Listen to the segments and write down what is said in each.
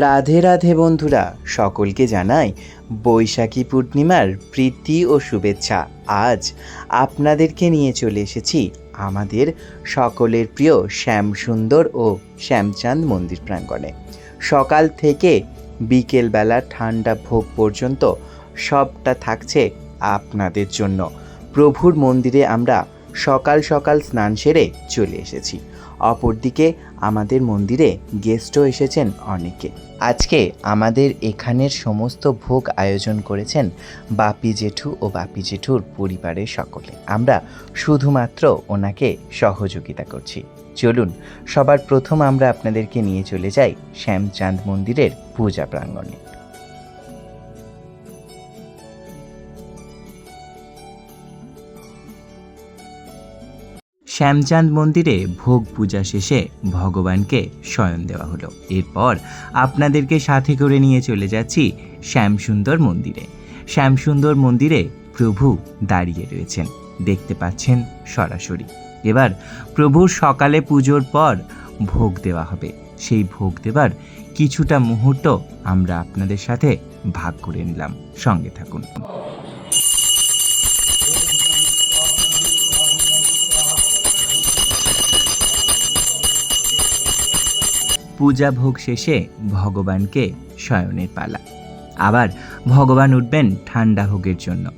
রাধে রাধে বন্ধুরা, সকলকে জানাই বৈশাখী পূর্ণিমার প্রীতি ও শুভেচ্ছা। আজ আপনাদেরকে নিয়ে চলে এসেছি আমাদের সকলের প্রিয় শ্যামসুন্দর ও শ্যামচাঁদ মন্দির প্রাঙ্গণে। সকাল থেকে বিকেলবেলা ঠান্ডা ভোগ পর্যন্ত সবটা থাকছে আপনাদের জন্য। প্রভুর মন্দিরে আমরা সকাল সকাল স্নান সেরে চলে এসেছি। অপরদিকে আমাদের মন্দিরে গেস্টও এসেছেন অনেকে। আজকে আমাদের এখানের সমস্ত ভোগ আয়োজন করেছেন বাপি জেঠু ও বাপি জেঠুর পরিবারের সকলে। আমরা শুধুমাত্র ওনাকে সহযোগিতা করছি। চলুন, সবার প্রথম আমরা আপনাদেরকে নিয়ে চলে যাই শ্যামচাঁদ মন্দিরের পূজা প্রাঙ্গণে। শ্যামচাঁদ মন্দিরে ভোগ পূজা শেষে ভগবানকে শয়ন দেওয়া হলো। এরপর আপনাদেরকে সাথে করে নিয়ে চলে যাচ্ছি শ্যামসুন্দর মন্দিরে। শ্যামসুন্দর মন্দিরে প্রভু দাঁড়িয়ে রয়েছেন। দেখতে পাচ্ছেন সরাসরি। এবার প্রভুর সকালে পুজোর পর ভোগ দেওয়া হবে। সেই ভোগ দেবার কিছুটা মুহূর্ত আমরা আপনাদের সাথে ভাগ করে নিলাম। সঙ্গে থাকুন। পূজা ভোগ শেষে ভগবানকে শয়নের পালা। আবার ভগবান উঠবেন ঠান্ডা ভোগের জন্য।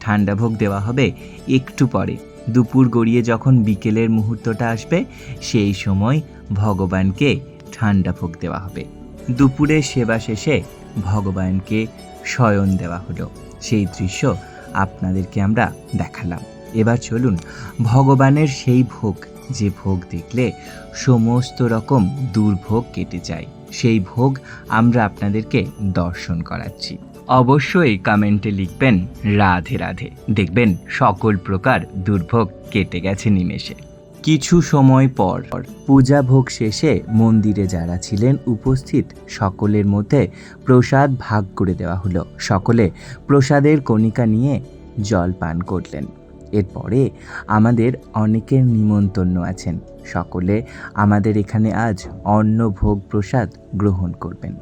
ঠান্ডা ভোগ দেওয়া হবে একটু পরে। দুপুর গড়িয়ে যখন বিকেলের মুহূর্তটা আসবে, সেই সময় ভগবানকে ঠান্ডা ভোগ দেওয়া হবে। দুপুরে সেবা শেষে ভগবানকে শয়ন দেওয়া হলো। সেই দৃশ্য আপনাদেরকে আমরা দেখালাম। এবার চলুন ভগবানের সেই ভোগ যে ভোগ দেখলে সমস্ত রকম দুর্ভোগ কেটে যায়। সেই ভোগ আমরা আপনাদেরকে দর্শন করাচ্ছি। অবশ্যই কমেন্টে লিখবেন, রাধে রাধে। দেখবেন সকল প্রকার দুর্ভোগ কেটে গেছে নিমেষে। কিছু সময় পর, পূজা ভোগ শেষে মন্দিরে যারা ছিলেন উপস্থিত, সকলের মধ্যে প্রসাদ ভাগ করে দেওয়া হলো। সকলে প্রসাদের কণিকা নিয়ে জল পান করলেন। এরপরে আমাদের অনেকের নিমন্তন্ন আছেন। সকলে আমাদের এখানে আজ অন্ন ভোগ প্রসাদ গ্রহণ করবেন।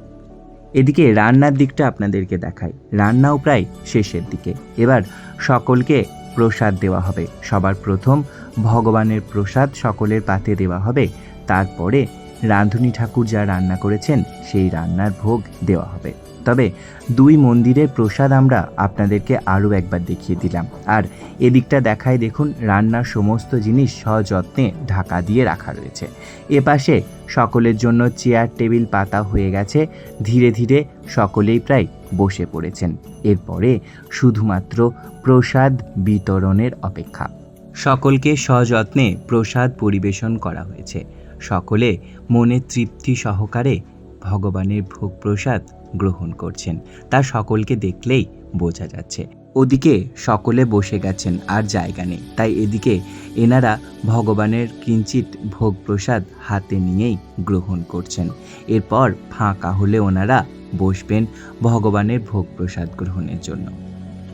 এদিকে রান্নার দিকটা আপনাদেরকে দেখাই। রান্নাও প্রায় শেষের দিকে। এবার সকলকে প্রসাদ দেওয়া হবে। সবার প্রথম ভগবানের প্রসাদ সকলের পাতে দেওয়া হবে। তারপরে রাঁধুনি ঠাকুর যা রান্না করেছেন, সেই রান্নার ভোগ দেওয়া হবে। তবে দুই মন্দিরের প্রসাদ আমরা আপনাদেরকে আরও একবার দেখিয়ে দিলাম। আর এদিকটা দেখায় দেখুন, রান্নার সমস্ত জিনিস সযত্নে ঢাকা দিয়ে রাখা রয়েছে। এপাশে সকলের জন্য চেয়ার, টেবিল, পাতা হয়ে গেছে। ধীরে ধীরে সকলেই প্রায় বসে পড়েছেন। এরপরে শুধুমাত্র প্রসাদ বিতরণের অপেক্ষা। সকলকে সযত্নে প্রসাদ পরিবেশন করা হয়েছে। সকলে মনে তৃপ্তি সহকারে ভগবানের ভোগ প্রসাদ গ্রহণ করছেন। তা সকলকে দেখলেই বোঝা যাচ্ছে। ওদিকে সকলে বসে গেছেন, আর জায়গা নেই। তাই এদিকে এনারা ভগবানের কিঞ্চিত ভোগ প্রসাদ হাতে নিয়েই গ্রহণ করছেন। এরপর ফাঁকা হলে ওনারা বসবেন ভগবানের ভোগ প্রসাদ গ্রহণের জন্য।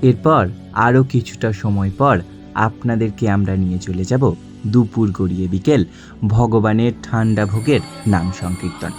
এরপর আরও কিছুটা সময় পর আপনাদেরকে আমরা নিয়ে চলে যাব দুপুর গড়িয়ে বিকেল ভগবানের ঠান্ডা ভোগের নাম সংকীর্তন।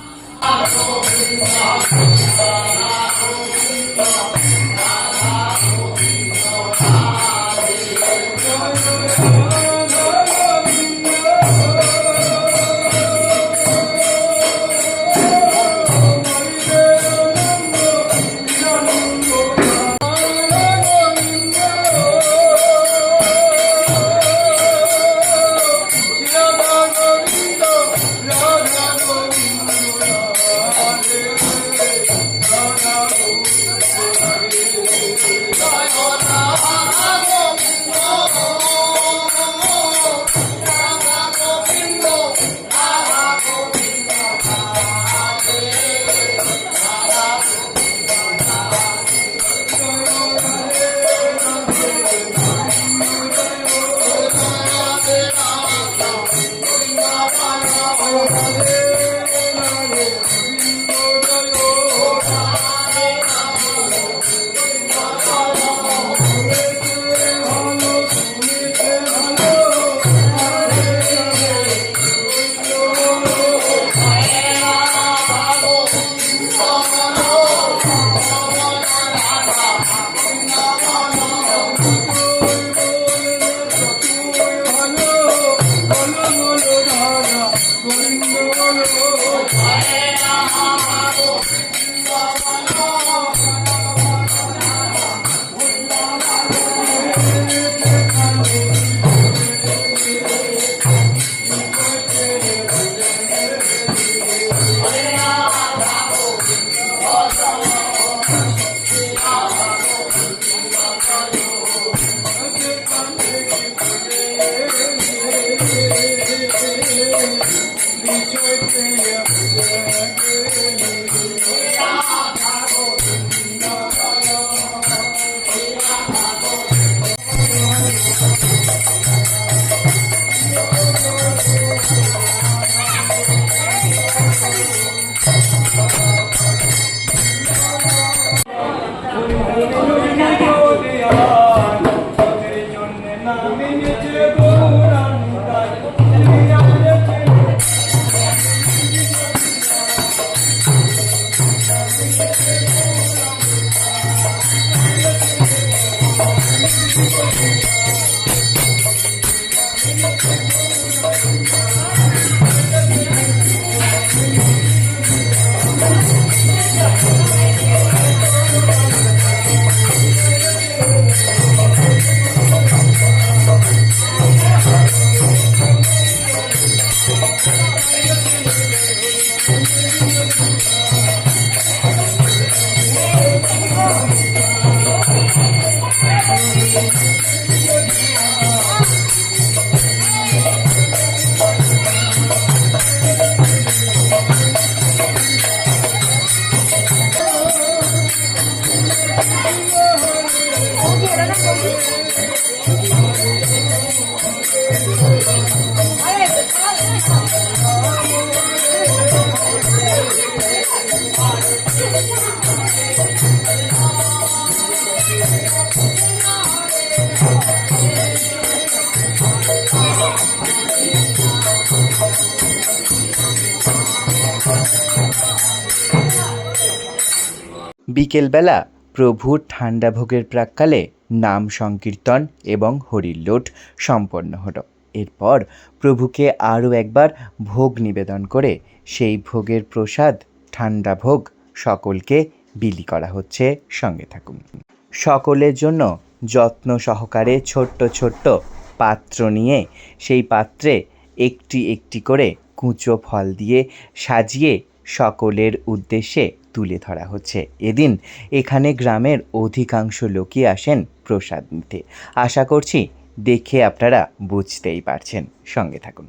বিকেলবেলা প্রভুর ঠান্ডা ভোগের প্রাক্কালে নাম সংকীর্তন এবং হরিল্লোট সম্পন্ন হলো। এরপর প্রভুকে আরও একবার ভোগ নিবেদন করে সেই ভোগের প্রসাদ ঠান্ডা ভোগ সকলকে বিলি করা হচ্ছে। সঙ্গে থাকুন। সকলের জন্য যত্ন সহকারে ছোট্ট ছোট্ট পাত্র নিয়ে সেই পাত্রে একটি একটি করে কুঁচো ফল দিয়ে সাজিয়ে সকলের উদ্দেশ্যে তুলে ধরা হচ্ছে। এদিন এখানে গ্রামের অধিকাংশ লোকই আসেন প্রসাদ নিতে। আশা করছি দেখে আপনারা বুঝতেই পারছেন। সঙ্গে থাকুন।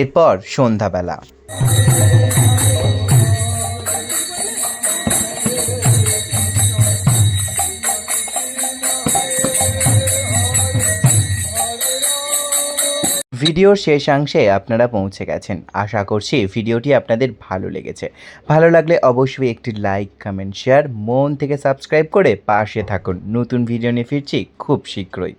এরপর সন্ধ্যাবেলা। ভিডিওর শেষাংশে আপনারা পৌঁছে গেছেন। আশা করছি ভিডিওটি আপনাদের ভালো লেগেছে। ভালো লাগলে অবশ্যই একটি লাইক, কমেন্ট, শেয়ার, মন থেকে সাবস্ক্রাইব করে পাশে থাকুন। নতুন ভিডিও নিয়ে ফিরছি খুব শীঘ্রই।